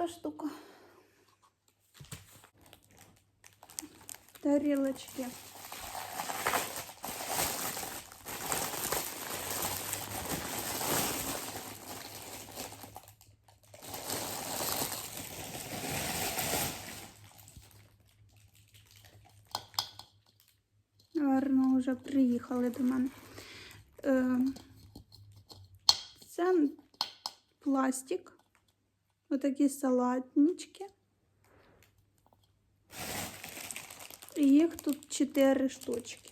така штука. Тарілочки. Наверно, вже приїхали до мене. Е, Це пластик. Отакі салатнички. І їх тут 4 штучки.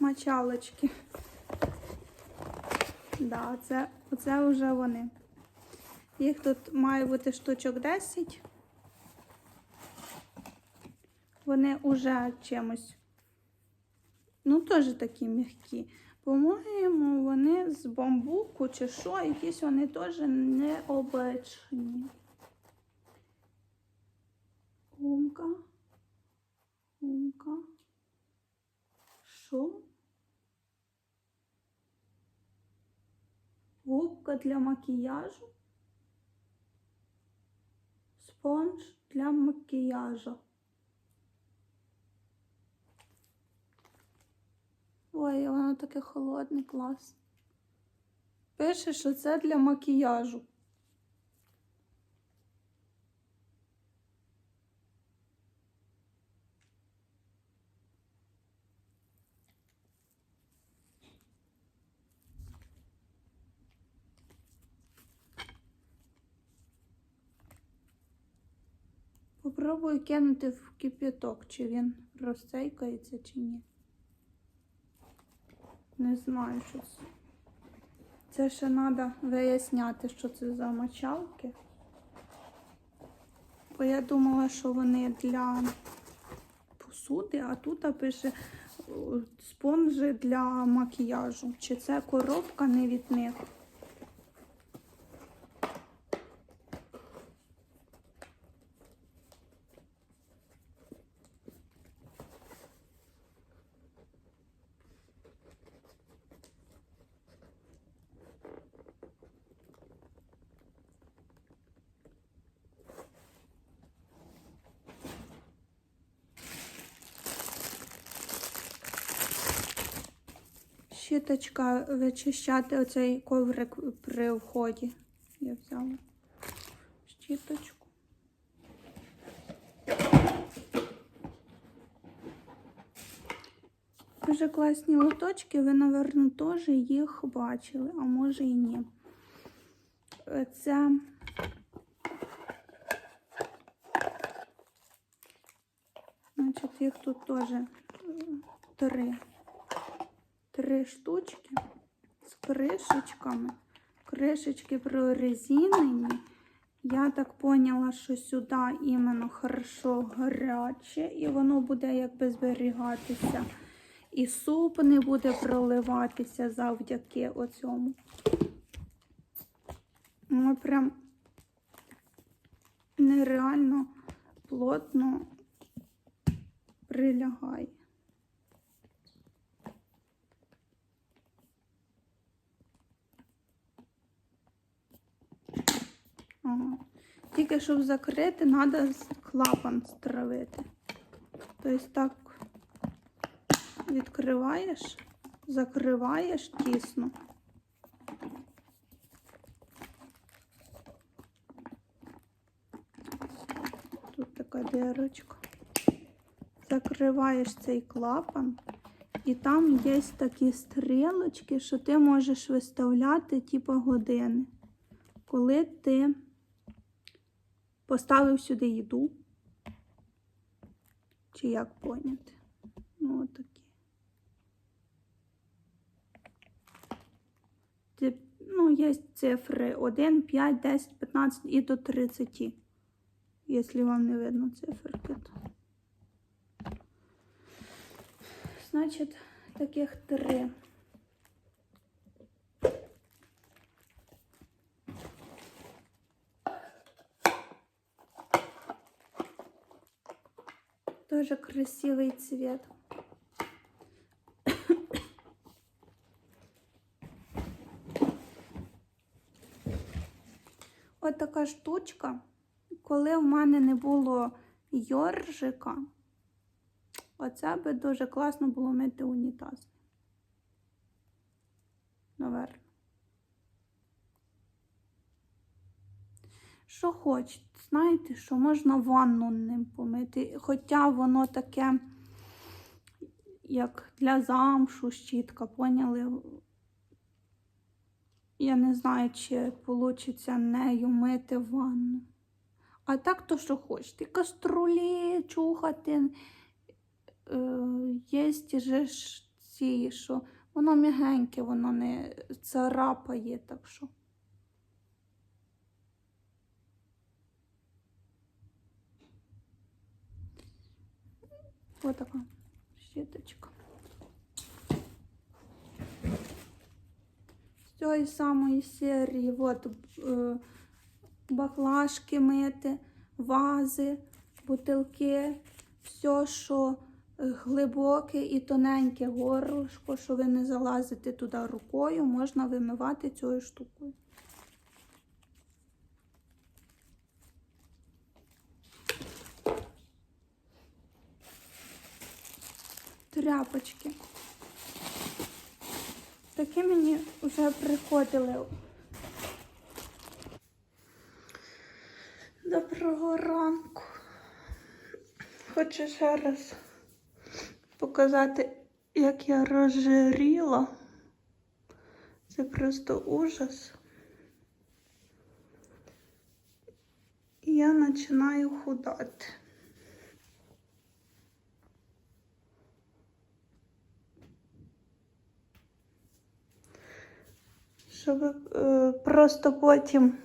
Мочалочки. Да, це, оце вже вони. Їх тут має бути штучок 10. Вони вже чимось. Ну, теж такі м'які. По-моєму, вони з бамбуку чи що, якісь вони теж необичні. Гумка. Гумка. Що? Губка для макіяжу. Спонж для макіяжу. Ой, воно таке холодне, клас. Пише, що це для макіяжу. Попробую кинути в кип'яток, чи він розцейкається, чи ні. Не знаю, що це. Це ще треба виясняти, що це за мочалки. Бо я думала, що вони для посуди, а тут пише спонжи спонжі для макіяжу. Чи це коробка не від них? Щіточка вичищати оцей коврик при вході. Я взяла щіточку. Дуже класні лоточки, ви, напевно, теж їх бачили, а може і ні. Це Значить, їх тут теж е, три три штучки з кришечками. Кришечки прорезинені. Я так поняла, що сюди іменно хорошо гаряче, і воно буде якби зберігатися. І суп не буде проливатися завдяки оцьому. Ну, прям нереально плотно прилягає. Тільки щоб закрити, треба клапан стравити. Тобто так відкриваєш, закриваєш тісно. Тут така дірочка. Закриваєш цей клапан, і там є такі стрілочки, що ти можеш виставляти типу години коли ти поставив сюди їду, чи як поняти? Ну, отакі. Ну, є цифри 1, 5, 10, 15 і до 30. Якщо вам не видно циферки. Значить, таких три. тоже красивый цвет. От така штучка, коли в мене не було йоржика, оце би дуже класно було мити унітаз. Наверно. Що хочете, знаєте, що можна ванну ним помити, хоча воно таке, як для замшу щітка, поняли? Я не знаю, чи вийде нею мити ванну. А так то, що хочете. Каструлі, чухати. Е, є ж ці, що воно м'ягеньке, воно не царапає, так що. Ось така щіточка. З цієї самої серії от, е, баклажки мити, вази, бутилки, все, що е, глибоке і тоненьке горлышко, що ви не залазите туди рукою, можна вимивати цією штукою. Тряпочки. Такі мені вже приходили. Доброго ранку. Хочу ще раз показати, як я розжиріла. Це просто ужас. І я починаю худати. Щоб е, просто потім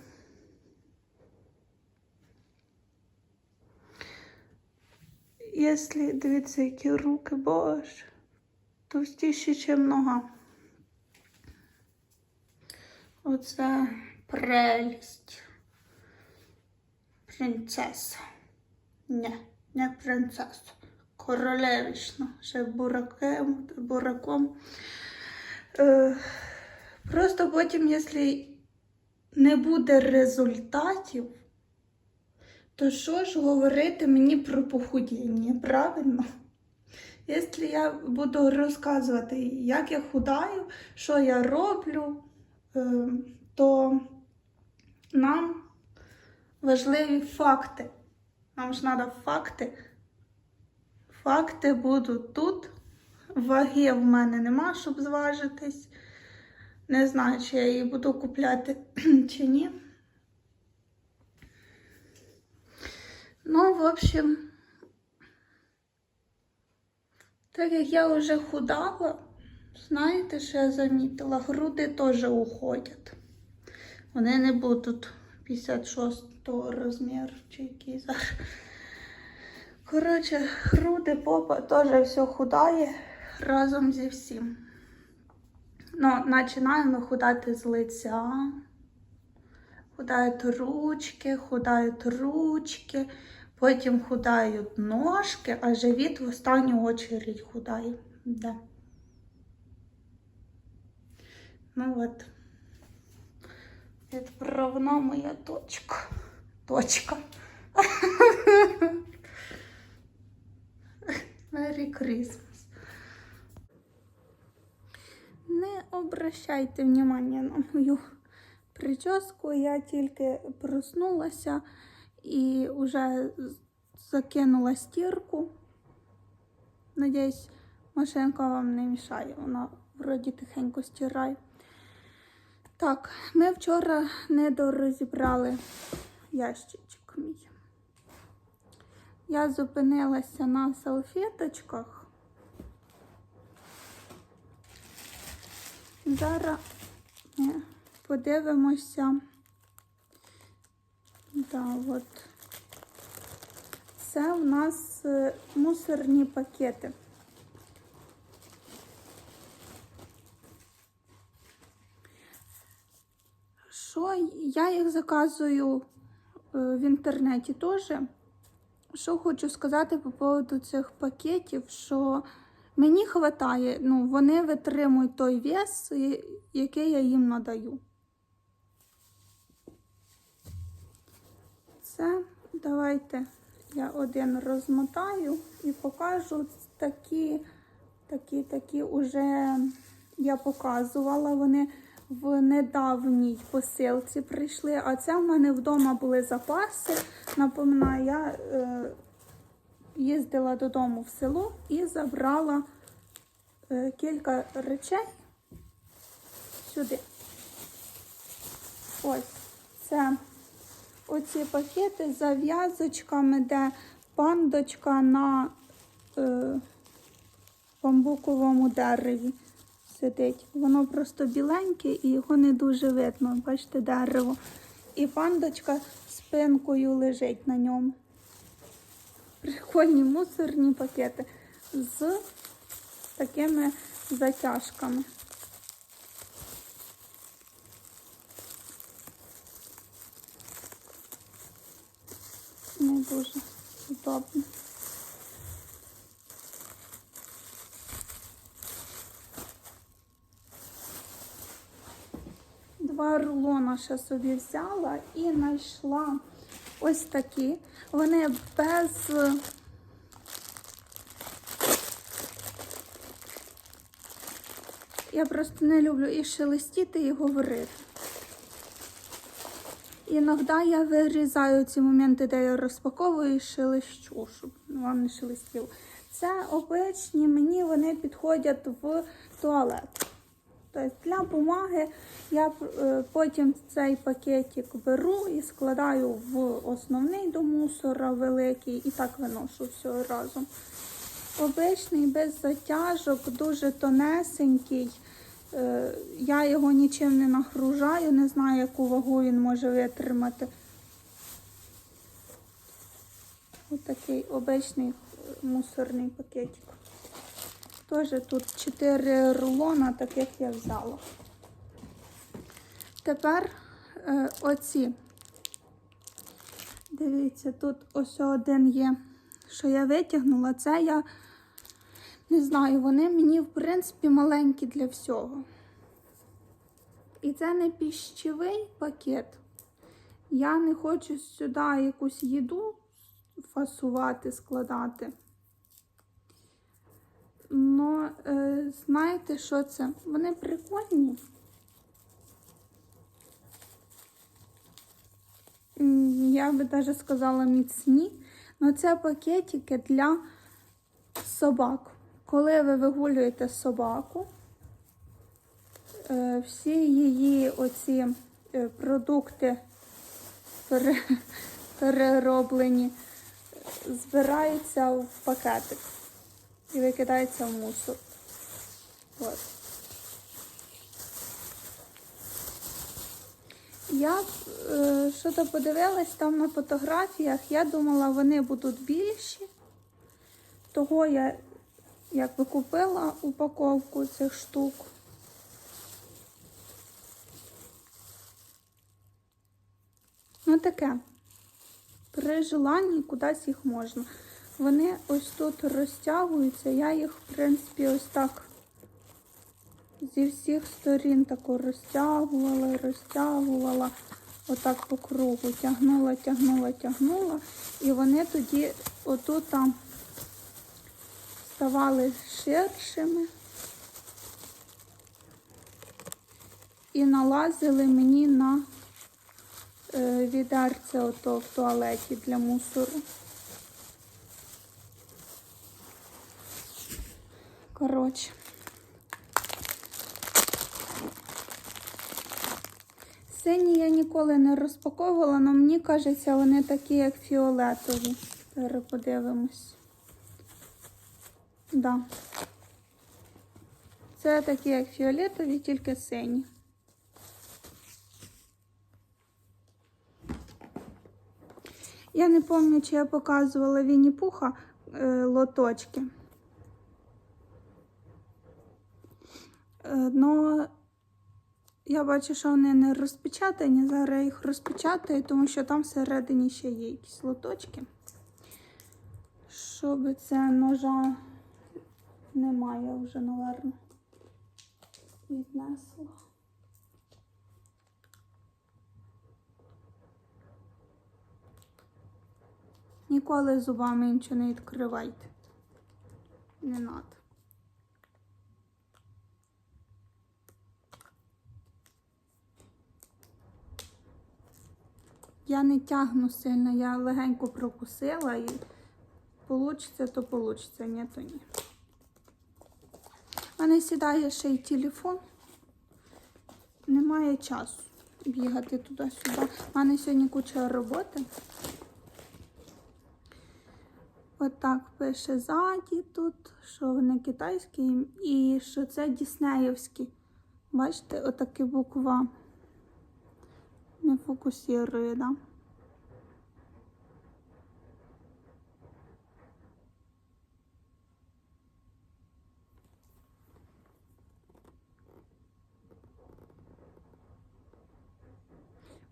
Якщо дивіться, які руки, боже, товстіші, ніж нога. Оце прелість. Принцеса. Ні, не принцеса. Королевична. Ще бураком. бураком. Е, просто потім, якщо не буде результатів, то що ж говорити мені про похудіння, правильно? Якщо я буду розказувати, як я худаю, що я роблю, е, то нам важливі факти. Нам ж треба факти. Факти будуть тут. Ваги в мене нема, щоб зважитись. Не знаю, чи я її буду купляти чи ні. Ну, в общем, так як я вже худала, знаєте, що я замітила? Груди теж уходять. Вони не будуть 56 розміру чи який зараз. Коротше, груди, попа теж все худає разом зі всім. Ну, починаємо худати з лиця. Худають ручки, худають ручки, потім худають ножки, а живіт в останню очередь худає. Да. Ну от, відправна моя точка. Точка. Merry Christmas. Не обращайте внимання на мою прическу. Я тільки проснулася і вже закинула стірку. Надіюсь, машинка вам не мішає. Вона вроді тихенько стирає. Так, ми вчора не дорозібрали ящичок мій. Я зупинилася на салфеточках. Зараз ми подивимося. Да, от. Це у нас е, мусорні пакети. Що я їх заказую е, в інтернеті теж. Що хочу сказати по поводу цих пакетів, що мені вистачає, ну, вони витримують той вес, який я їм надаю. все. Давайте я один розмотаю і покажу такі, такі, такі уже я показувала. Вони в недавній посилці прийшли, а це в мене вдома були запаси. Напоминаю, я е, їздила додому в село і забрала е, кілька речей сюди. Ось це оці пакети з зав'язочками, де пандочка на е, бамбуковому дереві сидить. Воно просто біленьке і його не дуже видно. Бачите, дерево. І пандочка спинкою лежить на ньому. Прикольні мусорні пакети з такими затяжками. Не дуже удобно. Два рулона ще собі взяла і знайшла ось такі. Вони без. Я просто не люблю і шелестіти, і говорити. Іноді я вирізаю ці моменти, де я розпаковую і шелещу, щоб вам не шелестіло. Це обичні, мені вони підходять в туалет. Тобто для бумаги я е, потім цей пакетик беру і складаю в основний до мусора великий і так виношу все разом. Обичний, без затяжок, дуже тонесенький. Е, Я його нічим не нагружаю, не знаю, яку вагу він може витримати. Ось такий обичний мусорний пакетик. Теж тут 4 рулона, таких я взяла. Тепер е, оці. Дивіться, тут ось один є, що я витягнула. Це я не знаю, вони мені, в принципі, маленькі для всього. І це не піщевий пакет. Я не хочу сюди якусь їду фасувати, складати. Ну, е, знаєте, що це? Вони прикольні. Я би навіть сказала міцні. Ну, це пакетики для собак. Коли ви вигулюєте собаку, е, всі її оці е, продукти пере- перероблені, е, збираються в пакетик і викидається в мусор. От. Я е, що-то подивилась там на фотографіях, я думала, вони будуть більші. Того я якби купила упаковку цих штук. Ну таке. При желанні кудись їх можна. Вони ось тут розтягуються. Я їх, в принципі, ось так зі всіх сторін тако розтягувала, розтягувала, отак по кругу. Тягнула, тягнула, тягнула. І вони тоді отут там ставали ширшими і налазили мені на е, відерце ото в туалеті для мусору. Коротше. Сині я ніколи не розпаковувала, але мені кажеться, вони такі, як фіолетові. Зараз подивимось. Да. Це такі, як фіолетові, тільки сині. Я не пам'ятаю, чи я показувала Вінні Пуха е, лоточки. Но я бачу, що вони не розпечатані. Зараз їх розпечатаю, тому що там всередині ще є якісь лоточки. Щоб це ножа немає вже, напевно. Віднесла. Ніколи зубами нічого не відкривайте. Не надо. Я не тягну сильно, я легенько прокусила і получиться, то получиться, ні, то ні. У мене сідає ще й телефон. Немає часу бігати туди-сюди. У мене сьогодні куча роботи. Отак пише ззаді тут, що вони китайські і що це Діснеївські. Бачите, отакі буква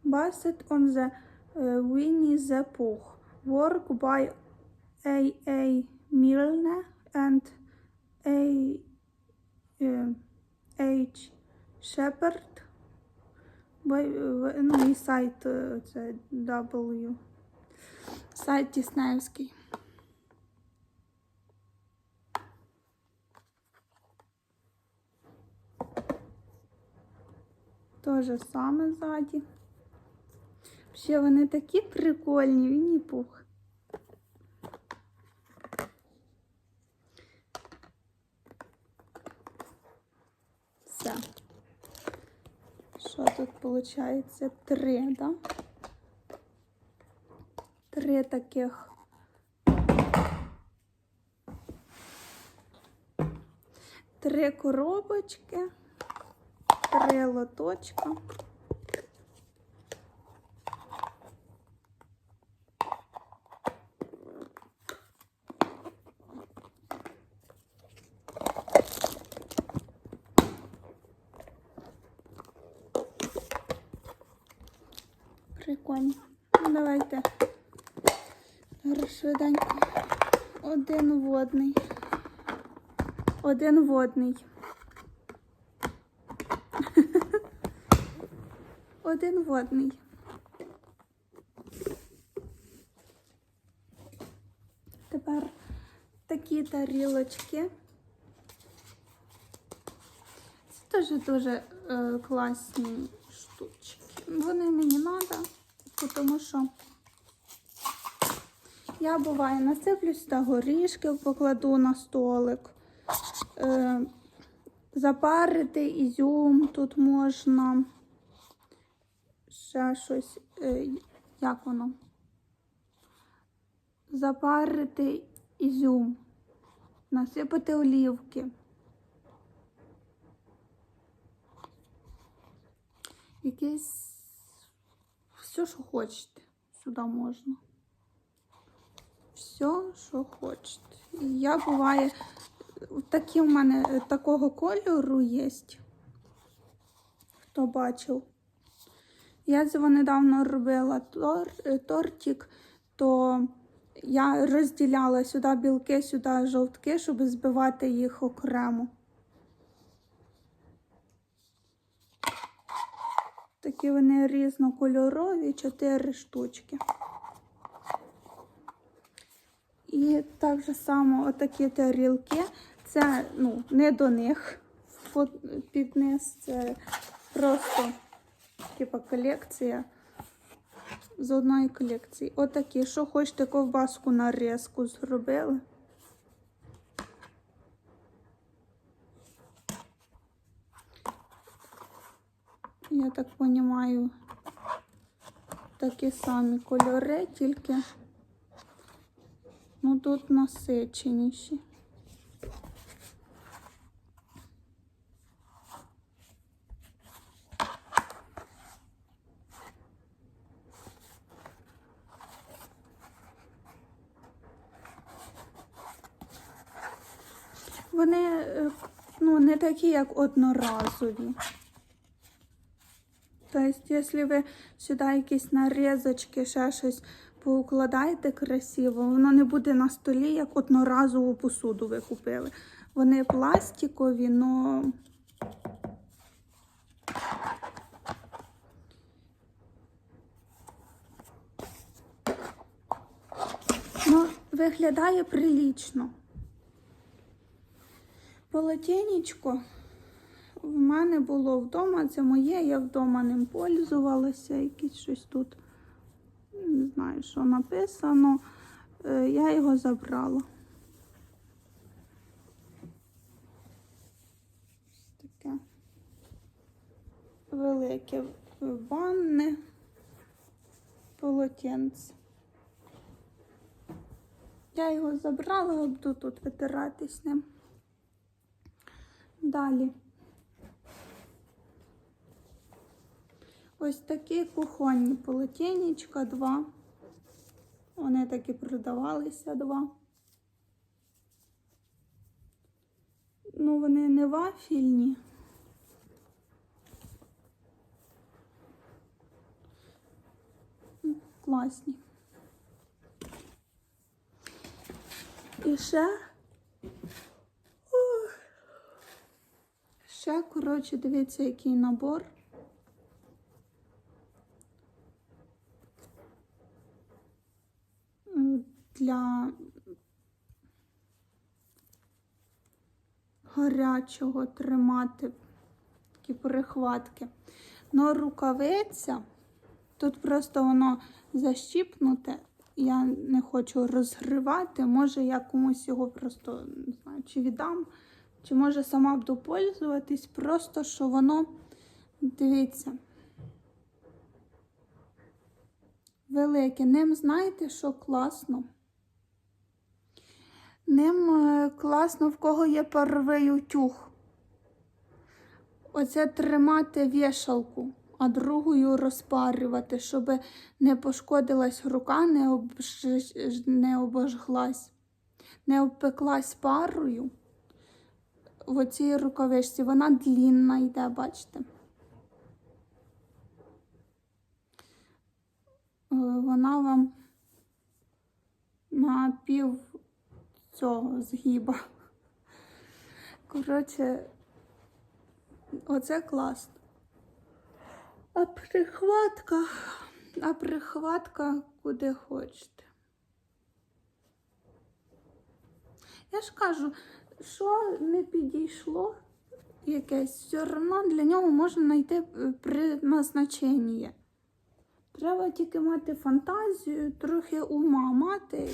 Based on the uh, Winnie the Pooh work by A. A. Milne and A. Uh, H. Shepard Бай- Ну і сайт е, це W. Сайт Тісневський. Те же саме ззаді. Ще вони такі прикольні, він і пух. Все. Що тут виходить? Три, да? Три таких. Три коробочки, три лоточка. Прикольно. Ну, давайте. Швиденько. Один водний. Один водний. Один водний. Тепер такі тарілочки. Це теж дуже е, класні штучки. Вони мені треба, тому що я буває насиплю сюди горішки, покладу на столик. Е, запарити ізюм тут можна. Ще щось, е, як воно? Запарити ізюм, насипати олівки. Якесь все, що хочете, сюди можна. Все, що хочете. І я буває, такі в мене е, такого кольору є. Хто бачив? Я цього недавно робила тор, е, тортик, то я розділяла сюди білки, сюди жовтки, щоб збивати їх окремо. Такі вони різнокольорові, чотири штучки. І так само отакі тарілки. Це ну, не до них під низ, це просто типа колекція з одної колекції. Отакі, що хочете ковбаску нарізку зробили. Я так розумію, такі самі кольори, тільки ну тут насиченіші. Вони е, ну, не такі, як одноразові. Тобто, якщо ви сюди якісь нарізочки, ще щось поукладаєте красиво, воно не буде на столі, як одноразову посуду ви купили. Вони пластикові, але виглядає прилічно. Полотенечко в мене було вдома, це моє, я вдома ним пользувалася, якесь щось тут, не знаю, що написано. Е, Я його забрала. Ось таке велике ванне полотенце. Я його забрала, буду тут витиратись ним. Далі. Ось такі кухонні полотенечка, два. Вони такі продавалися два. Ну, вони не вафільні. Класні. І ще. Ще, коротше, дивіться, який набор. Для гарячого тримати такі перехватки. Но рукавиця, тут просто воно защіпнуте. Я не хочу розгривати. Може, я комусь його просто не знаю, чи віддам, чи може сама буду пользуватись. Просто що воно, дивіться, велике. Ним знаєте, що класно? Ним е, класно, в кого є паровий утюг. Оце тримати вішалку, а другою розпарювати, щоб не пошкодилась рука, не, обж... не обожглась, не обпеклась парою. В оцій рукавичці вона длінна йде, бачите. Е, Вона вам на пів цього згіба. Коротше, оце класно. А прихватка, а прихватка куди хочете. Я ж кажу, що не підійшло якесь, все одно для нього можна знайти е, призначення. Треба тільки мати фантазію, трохи ума мати.